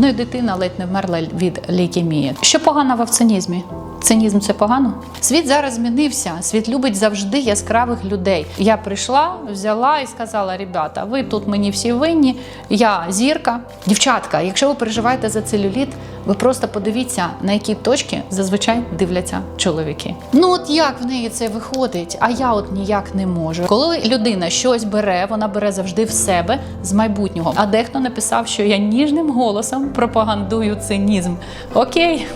мною дитина ледь не вмерла від лейкемії. Що погано в цинізмі? Цинізм це погано. Світ зараз змінився. Світ любить завжди яскравих людей. Я прийшла, взяла і сказала: ребята, ви тут мені всі винні. Я зірка. Дівчатка, якщо ви переживаєте за целюліт, ви просто подивіться, на які точки зазвичай дивляться чоловіки. Ну от як в неї це виходить? А я от ніяк не можу. Коли людина щось бере, вона бере завжди в себе з майбутнього. А дехто написав, що я ніжним голосом пропагандую цинізм. Окей.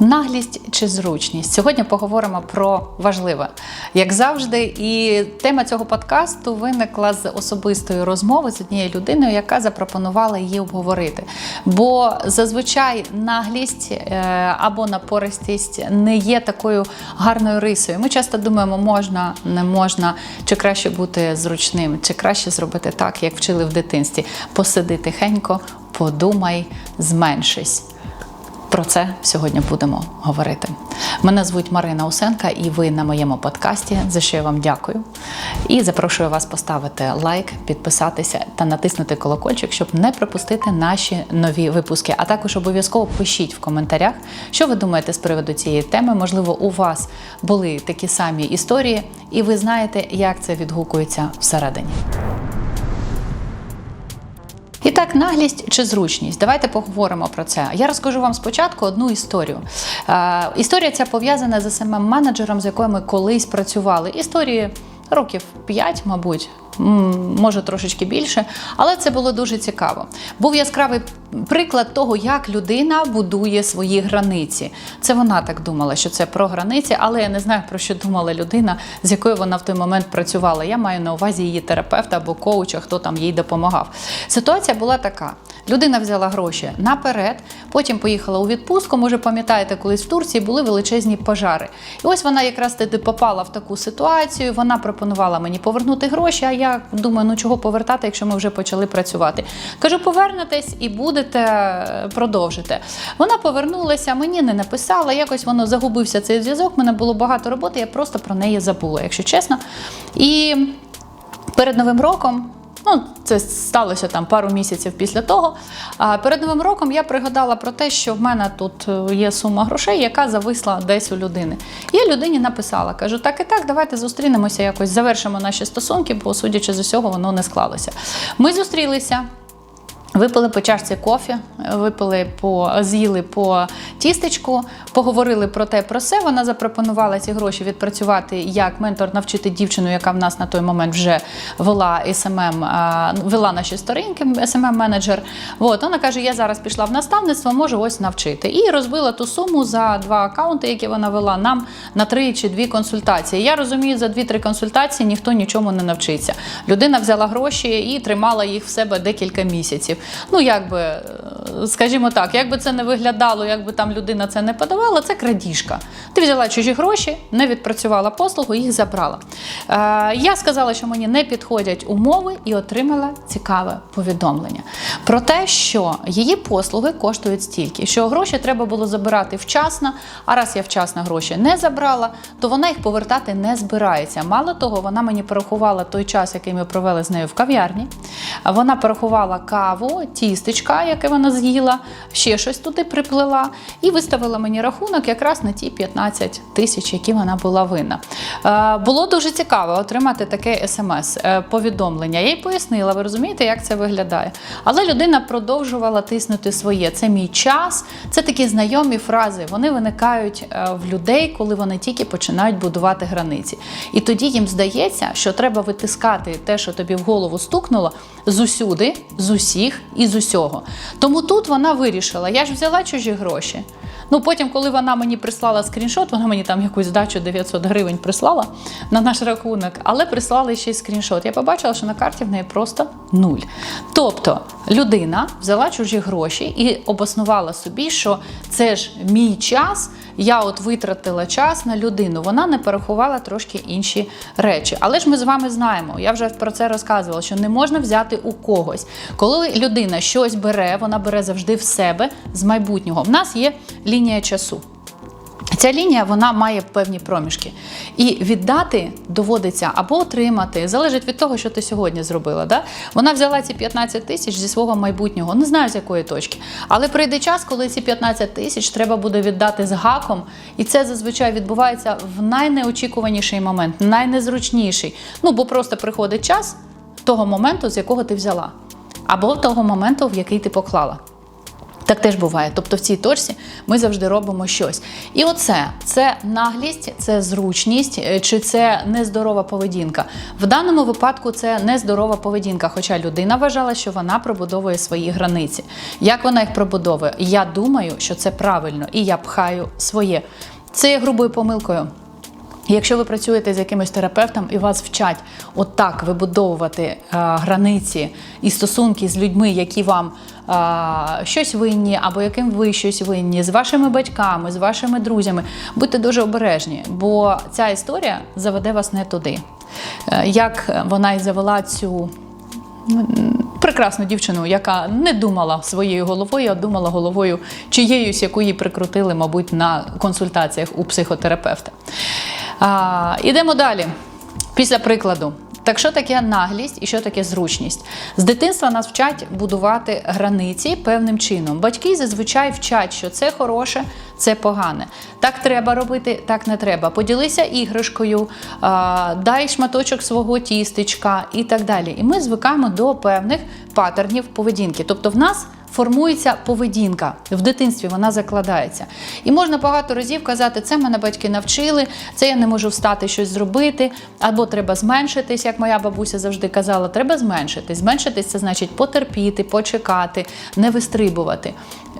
Наглість чи зручність? Сьогодні поговоримо про важливе. Як завжди, і тема цього подкасту виникла з особистої розмови з однією людиною, яка запропонувала її обговорити. Бо зазвичай наглість е, або напористість не є такою гарною рисою. Ми часто думаємо, можна, не можна, чи краще бути зручним, чи краще зробити так, як вчили в дитинстві. Посиди тихенько, подумай, зменшись. Про це сьогодні будемо говорити. Мене звуть Марина Усенка, і ви на моєму подкасті, за що я вам дякую. І запрошую вас поставити лайк, підписатися та натиснути колокольчик, щоб не пропустити наші нові випуски. А також обов'язково пишіть в коментарях, що ви думаєте з приводу цієї теми. Можливо, у вас були такі самі історії, і ви знаєте, як це відгукується всередині. І так, наглість чи зручність? Давайте поговоримо про це. Я розкажу вам спочатку одну історію. Е, історія ця пов'язана з самим менеджером, з якою ми колись працювали. Історії років 5, мабуть. Може трошечки більше, але це було дуже цікаво. Був яскравий приклад того, як людина будує свої границі. Це вона так думала, що це про границі, але я не знаю про що думала людина, з якою вона в той момент працювала. Я маю на увазі її терапевта або коуча, хто там їй допомагав. Ситуація була така: людина взяла гроші наперед, потім поїхала у відпустку. Може, пам'ятаєте, колись в Турції були величезні пожари. І ось вона якраз тоді попала в таку ситуацію. Вона пропонувала мені повернути гроші. А я думаю, ну чого повертати, якщо ми вже почали працювати. Кажу, повернетесь і будете е, продовжити. Вона повернулася, мені не написала. Якось воно загубився цей зв'язок. в Мене було багато роботи. Я просто про неї забула, якщо чесно. І перед новим роком. Ну, це сталося там пару місяців після того. А перед новим роком я пригадала про те, що в мене тут е, є сума грошей, яка зависла десь у людини. Я людині написала: кажу, так і так, давайте зустрінемося, якось завершимо наші стосунки, бо судячи з усього, воно не склалося. Ми зустрілися. Випили по чашці кофі, випили по з'їли по тістечку, поговорили про те, про все. Вона запропонувала ці гроші відпрацювати як ментор, навчити дівчину, яка в нас на той момент вже вела СММ, а, вела наші сторінки, smm менеджер От вона каже: Я зараз пішла в наставництво, можу ось навчити. І розбила ту суму за два акаунти, які вона вела нам на три чи дві консультації. Я розумію, за дві-три консультації ніхто нічому не навчиться. Людина взяла гроші і тримала їх в себе декілька місяців. Ну, якби, е, скажімо так, якби це не виглядало, якби там людина це не подавала, це крадіжка. Ти взяла чужі гроші, не відпрацювала послугу, їх забрала. Е, я сказала, що мені не підходять умови, і отримала цікаве повідомлення про те, що її послуги коштують стільки, що гроші треба було забирати вчасно. А раз я вчасно гроші не забрала, то вона їх повертати не збирається. Мало того, вона мені порахувала той час, який ми провели з нею в кав'ярні. Вона порахувала каву, тістечка, яке вона з'їла, ще щось туди приплела, і виставила мені рахунок якраз на ті 15 тисяч, які вона була винна. Е, Було дуже цікаво отримати таке смс-повідомлення. Я їй пояснила, ви розумієте, як це виглядає. Але людина продовжувала тиснути своє. Це мій час, це такі знайомі фрази. Вони виникають е, в людей, коли вони тільки починають будувати границі. І тоді їм здається, що треба витискати те, що тобі в голову стукнуло, з усюди, з усіх і з усього. Тому тут вона вирішила: я ж взяла чужі гроші. Ну потім, коли вона мені прислала скріншот, вона мені там якусь здачу 900 гривень прислала на наш рахунок, але прислала ще й скріншот. Я побачила, що на карті в неї просто нуль. Тобто людина взяла чужі гроші і обоснувала собі, що це ж мій час. Я от витратила час на людину. Вона не порахувала трошки інші речі. Але ж ми з вами знаємо, я вже про це розказувала, що не можна взяти у когось. Коли людина щось бере, вона бере завжди в себе з майбутнього. В нас є лінія часу. Ця лінія вона має певні проміжки. І віддати доводиться або отримати, залежить від того, що ти сьогодні зробила. Да? Вона взяла ці 15 тисяч зі свого майбутнього, не знаю з якої точки. Але прийде час, коли ці 15 тисяч треба буде віддати з гаком, і це зазвичай відбувається в найнеочікуваніший момент, найнезручніший. Ну бо просто приходить час того моменту, з якого ти взяла, або того моменту, в який ти поклала. Так теж буває. Тобто в цій точці ми завжди робимо щось. І оце це наглість, це зручність, е, чи це нездорова поведінка. В даному випадку це нездорова поведінка, хоча людина вважала, що вона пробудовує свої границі. Як вона їх пробудовує? Я думаю, що це правильно, і я пхаю своє. Це є грубою помилкою. Якщо ви працюєте з якимось терапевтом і вас вчать отак вибудовувати е, границі і стосунки з людьми, які вам е, щось винні, або яким ви щось винні, з вашими батьками, з вашими друзями, будьте дуже обережні, бо ця історія заведе вас не туди. Е, як вона і завела цю прекрасну дівчину, яка не думала своєю головою, а думала головою чиєюсь, яку їй прикрутили, мабуть, на консультаціях у психотерапевта. А, Ідемо далі. Після прикладу. Так що таке наглість і що таке зручність? З дитинства нас вчать будувати границі певним чином. Батьки зазвичай вчать, що це хороше, це погане. Так треба робити, так не треба. Поділися іграшкою, дай шматочок свого тістечка і так далі. І ми звикаємо до певних паттернів поведінки. Тобто в нас формується поведінка в дитинстві, вона закладається. І можна багато разів казати, це мене батьки навчили, це я не можу встати щось зробити, або треба зменшитись, як моя бабуся завжди казала, треба зменшитись. Зменшитись це значить потерпіти, почекати, не вистрибувати.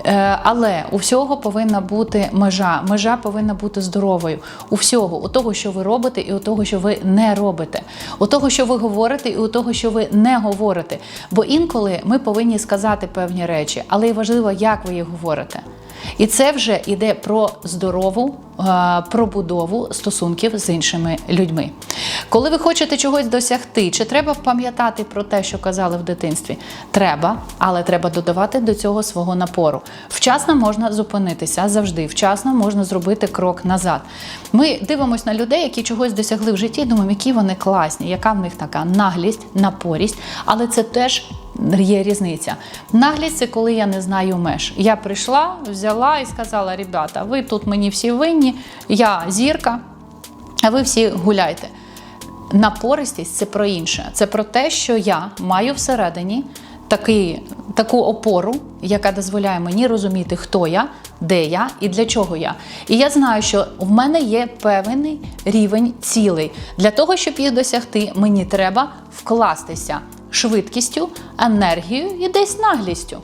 Е, Але у всього повинна бути межа. Межа повинна бути здоровою. У всього, у того, що ви робите, і у того, що ви не робите, у того, що ви говорите, і у того, що ви не говорите. Бо інколи ми повинні сказати певні речі, але й важливо, як ви їх говорите. І це вже йде про здорову пробудову стосунків з іншими людьми. Коли ви хочете чогось досягти, чи треба пам'ятати про те, що казали в дитинстві? Треба, але треба додавати до цього свого напору. Вчасно можна зупинитися завжди, вчасно можна зробити крок назад. Ми дивимося на людей, які чогось досягли в житті, і думаємо, які вони класні, яка в них така наглість, напорість, але це теж. Є різниця. Наглість це коли я не знаю меж. Я прийшла, взяла і сказала: ребята, ви тут мені всі винні, я зірка, а ви всі гуляйте. Напористість це про інше. Це про те, що я маю всередині такий, таку опору, яка дозволяє мені розуміти, хто я, де я і для чого я. І я знаю, що в мене є певний рівень цілей. Для того, щоб їх досягти, мені треба вкластися швидкістю, енергією і десь наглістю.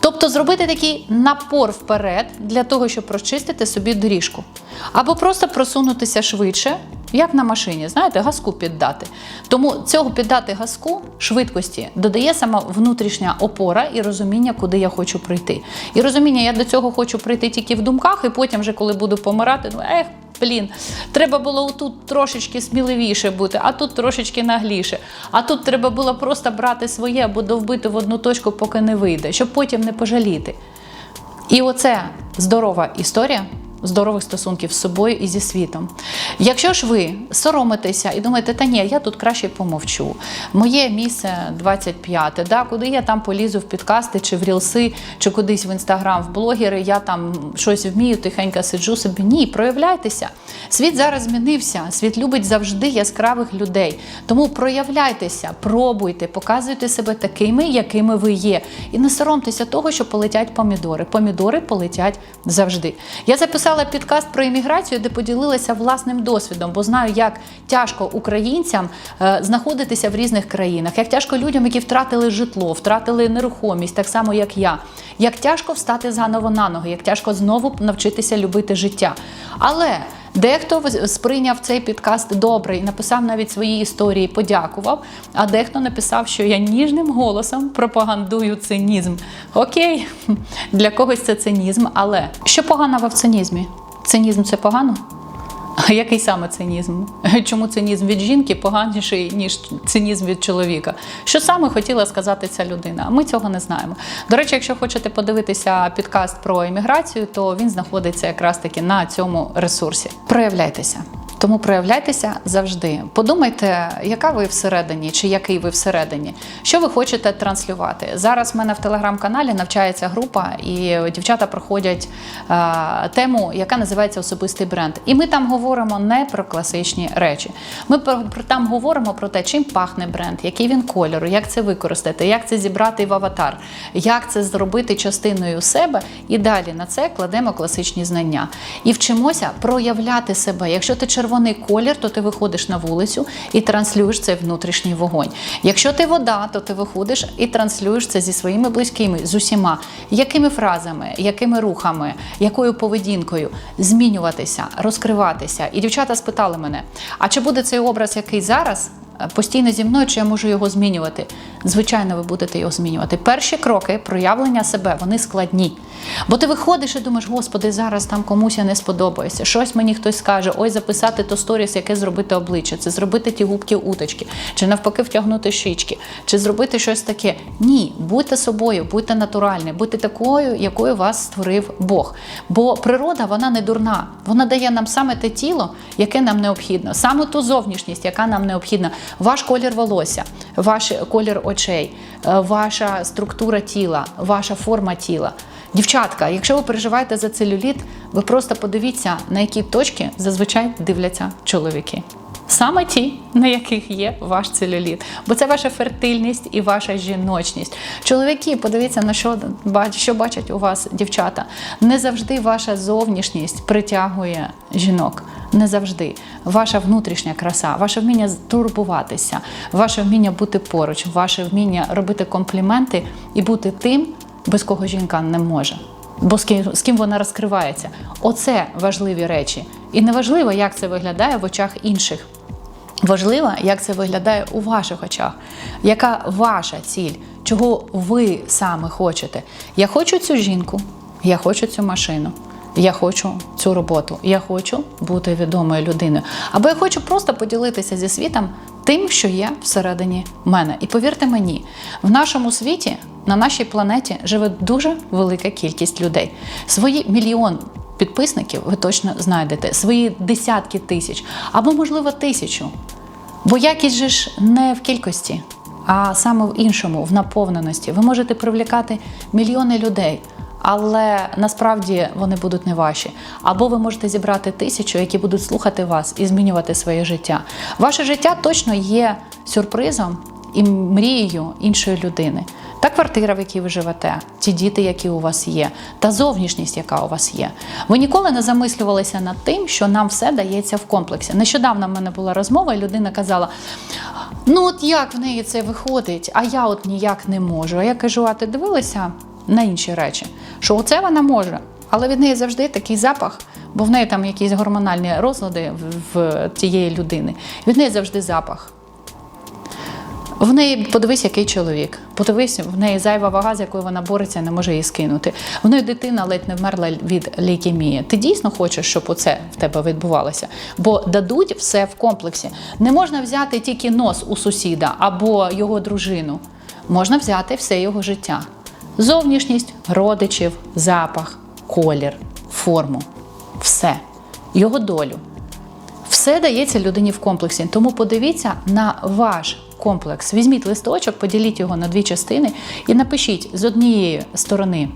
Тобто зробити такий напор вперед для того, щоб прочистити собі доріжку. Або просто просунутися швидше, як на машині, знаєте, газку піддати. Тому цього піддати газку швидкості додає сама внутрішня опора і розуміння, куди я хочу прийти. І розуміння, я до цього хочу прийти тільки в думках, і потім, вже коли буду помирати, ну ех. Блін, треба було тут трошечки сміливіше бути, а тут трошечки нагліше. А тут треба було просто брати своє або довбити в одну точку, поки не вийде, щоб потім не пожаліти. І оце здорова історія здорових стосунків з собою і зі світом. Якщо ж ви соромитеся і думаєте, та ні, я тут краще помовчу. Моє місце 25, да, куди я там полізу в підкасти, чи в рілси, чи кудись в інстаграм, в блогери, я там щось вмію, тихенько сиджу собі. Ні, проявляйтеся. Світ зараз змінився. Світ любить завжди яскравих людей. Тому проявляйтеся, пробуйте, показуйте себе такими, якими ви є. І не соромтеся того, що полетять помідори. Помідори полетять завжди. Я записала підкаст про імміграцію, де поділилася власним досвідом, бо знаю, як тяжко українцям е, знаходитися в різних країнах, як тяжко людям, які втратили житло, втратили нерухомість, так само як я. Як тяжко встати заново на ноги, як тяжко знову навчитися любити життя. Але Дехто сприйняв цей підкаст добре і написав навіть свої історії, подякував. А дехто написав, що я ніжним голосом пропагандую цинізм. Окей, для когось це цинізм, але що поганого в цинізмі? Цинізм це погано? А який саме цинізм? Чому цинізм від жінки поганіший, ніж цинізм від чоловіка? Що саме хотіла сказати ця людина? Ми цього не знаємо. До речі, якщо хочете подивитися підкаст про імміграцію, то він знаходиться якраз таки на цьому ресурсі. Проявляйтеся. Тому проявляйтеся завжди. Подумайте, яка ви всередині, чи який ви всередині, що ви хочете транслювати. Зараз в мене в телеграм-каналі навчається група, і дівчата проходять е, тему, яка називається особистий бренд. І ми там говоримо не про класичні речі. Ми про, там говоримо про те, чим пахне бренд, який він кольору, як це використати, як це зібрати в аватар, як це зробити частиною себе. І далі на це кладемо класичні знання. І вчимося проявляти себе. Якщо ти червоний колір, то ти виходиш на вулицю і транслюєш цей внутрішній вогонь. Якщо ти вода, то ти виходиш і транслюєш це зі своїми близькими, з усіма. Якими фразами, якими рухами, якою поведінкою змінюватися, розкриватися. І дівчата спитали мене: а чи буде цей образ, який зараз? Постійно зі мною, чи я можу його змінювати? Звичайно, ви будете його змінювати. Перші кроки проявлення себе вони складні. Бо ти виходиш і думаєш, господи, зараз там комусь я не сподобаюся. Щось мені хтось скаже, ой, записати то сторіс, яке зробити обличчя, це зробити ті губки уточки, чи навпаки втягнути щічки, чи зробити щось таке. Ні, будьте собою, будьте натуральні, будьте такою, якою вас створив Бог. Бо природа вона не дурна. Вона дає нам саме те тіло, яке нам необхідно, саме ту зовнішність, яка нам необхідна. Ваш колір волосся, ваш колір очей, е, ваша структура тіла, ваша форма тіла. Дівчатка, якщо ви переживаєте за целюліт, ви просто подивіться, на які точки зазвичай дивляться чоловіки. Саме ті, на яких є ваш целюліт. Бо це ваша фертильність і ваша жіночність. Чоловіки, подивіться на що, що бачать у вас дівчата. Не завжди ваша зовнішність притягує жінок. Не завжди. Ваша внутрішня краса, ваше вміння турбуватися, ваше вміння бути поруч, ваше вміння робити компліменти і бути тим, без кого жінка не може. Бо з ким, з ким вона розкривається. Оце важливі речі. І не важливо, як це виглядає в очах інших. Важливо, як це виглядає у ваших очах, яка ваша ціль, чого ви саме хочете. Я хочу цю жінку, я хочу цю машину, я хочу цю роботу, я хочу бути відомою людиною. Або я хочу просто поділитися зі світом тим, що є всередині мене. І повірте мені, в нашому світі, на нашій планеті живе дуже велика кількість людей. Свої мільйон підписників ви точно знайдете, свої десятки тисяч або, можливо, тисячу. Бо якість же ж не в кількості, а саме в іншому, в наповненості. Ви можете привлікати мільйони людей, але насправді вони будуть не ваші. Або ви можете зібрати тисячу, які будуть слухати вас і змінювати своє життя. Ваше життя точно є сюрпризом і мрією іншої людини. Та квартира, в якій ви живете, ті діти, які у вас є, та зовнішність, яка у вас є. Ви ніколи не замислювалися над тим, що нам все дається в комплексі. Нещодавно в мене була розмова, і людина казала: ну от як в неї це виходить, а я от ніяк не можу. А я кажу, а ти дивилася на інші речі? Що оце вона може, але від неї завжди такий запах, бо в неї там якісь гормональні розлади в, тієї людини. Від неї завжди запах. В неї подивись, який чоловік. Подивись, в неї зайва вага, з якою вона бореться, не може її скинути. В неї дитина ледь не вмерла від лейкемії. Ти дійсно хочеш, щоб оце в тебе відбувалося? Бо дадуть все в комплексі. Не можна взяти тільки нос у сусіда або його дружину. Можна взяти все його життя: зовнішність, родичів, запах, колір, форму, все, його долю. Все дається людині в комплексі. Тому подивіться на ваш комплекс. Візьміть листочок, поділіть його на дві частини і напишіть з однієї сторони.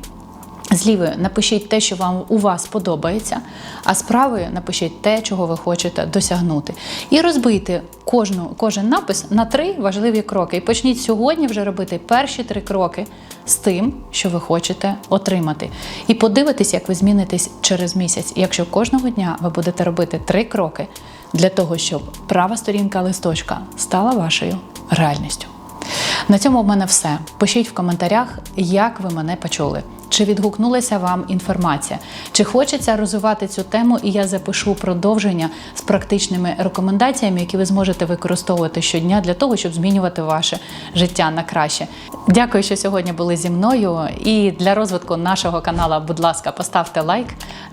З напишіть те, що вам у вас подобається, а з правої напишіть те, чого ви хочете досягнути. І розбийте кожну, кожен напис на три важливі кроки. І почніть сьогодні вже робити перші три кроки з тим, що ви хочете отримати. І подивитесь, як ви змінитесь через місяць. І якщо кожного дня ви будете робити три кроки для того, щоб права сторінка листочка стала вашою реальністю. На цьому в мене все. Пишіть в коментарях, як ви мене почули. Чи відгукнулася вам інформація? Чи хочеться розвивати цю тему? І я запишу продовження з практичними рекомендаціями, які ви зможете використовувати щодня для того, щоб змінювати ваше життя на краще. Дякую, що сьогодні були зі мною. І для розвитку нашого каналу, будь ласка, поставте лайк,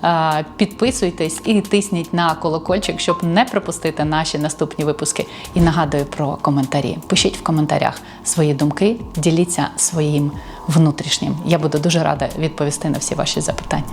е, підписуйтесь і тисніть на колокольчик, щоб не пропустити наші наступні випуски. І нагадую про коментарі. Пишіть в коментарях свої думки, діліться своїм внутрішнім. Я буду дуже рада відповісти на всі ваші запитання.